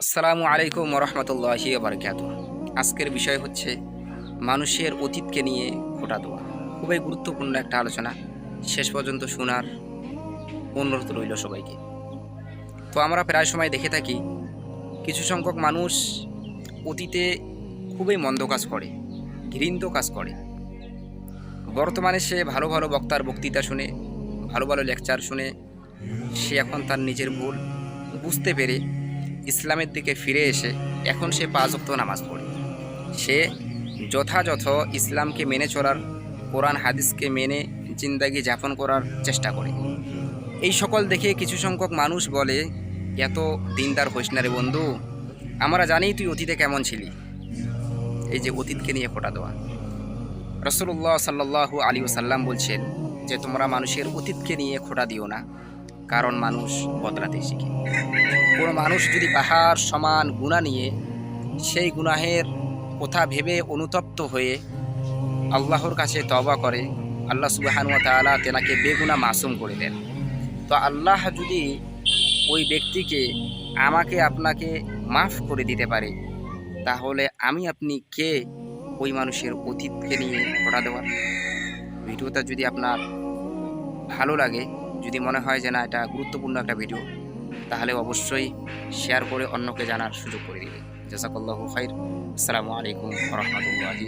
আসসালামু আলাইকুম রহমতুল্লাহি বারকাত আজকের বিষয় হচ্ছে মানুষের অতীতকে নিয়ে খোটা দেওয়া খুবই গুরুত্বপূর্ণ একটা আলোচনা। শেষ পর্যন্ত শোনার অনুরোধ রইল সবাইকে। তো আমরা প্রায় সময় দেখে থাকি, কিছু সংখ্যক মানুষ অতীতে খুবই মন্দ কাজ করে, ঘৃণিত কাজ করে। বর্তমানে সে ভালো ভালো বক্তার বক্তৃতা শুনে, ভালো ভালো লেকচার শুনে, সে এখন তার নিজের ভুল বুঝতে পেরে ইসলামের দিকে ফিরে এসে এখন সে পাঁচ ওয়াক্ত নামাজ পড়ে। সে যথাযথ ইসলামকে মেনে চলার, কোরআন, হাদিসকে মেনে জিন্দাগি যাপন করার চেষ্টা করে। এই সকল দেখে কিছু সংখ্যক মানুষ বলে, এত দিনদার হইস না রে বন্ধু, আমরা জানি তুই অতীতে কেমন ছিলি। এই যে অতীতকে নিয়ে ফোটা দেওয়া। রসুল্লাহ সাল্লাহু আলী সাল্লাম বলছেন যে, তোমরা মানুষের অতীতকে নিয়ে খোটা দিও না। কারণ মানুষ বদলাতে শিখে। কোনো মানুষ যদি পাহাড় সমান গুণা নিয়ে সেই গুনাহের কথা ভেবে অনুতপ্ত হয়ে আল্লাহর কাছে তবা করে, আল্লাহ সুবাহান তালা তেনাকে বেগুনা মাসুম করে দেন। তো আল্লাহ যদি ওই ব্যক্তিকে আমাকে আপনাকে মাফ করে দিতে পারে, তাহলে আমি আপনি কে ওই মানুষের অতীতকে নিয়ে ঘোরা দেওয়ার? ভিডিওটা যদি আপনার ভালো লাগে যদি মনে হয় যে না, এটা গুরুত্বপূর্ণ একটা ভিডিও তাহলে অবশ্যই শেয়ার করে অন্যকে জানার সুযোগ করে দিবে। জাজাকাল্লাহু খাইর। আসসালামু আলাইকুম রহমতুল্লাহি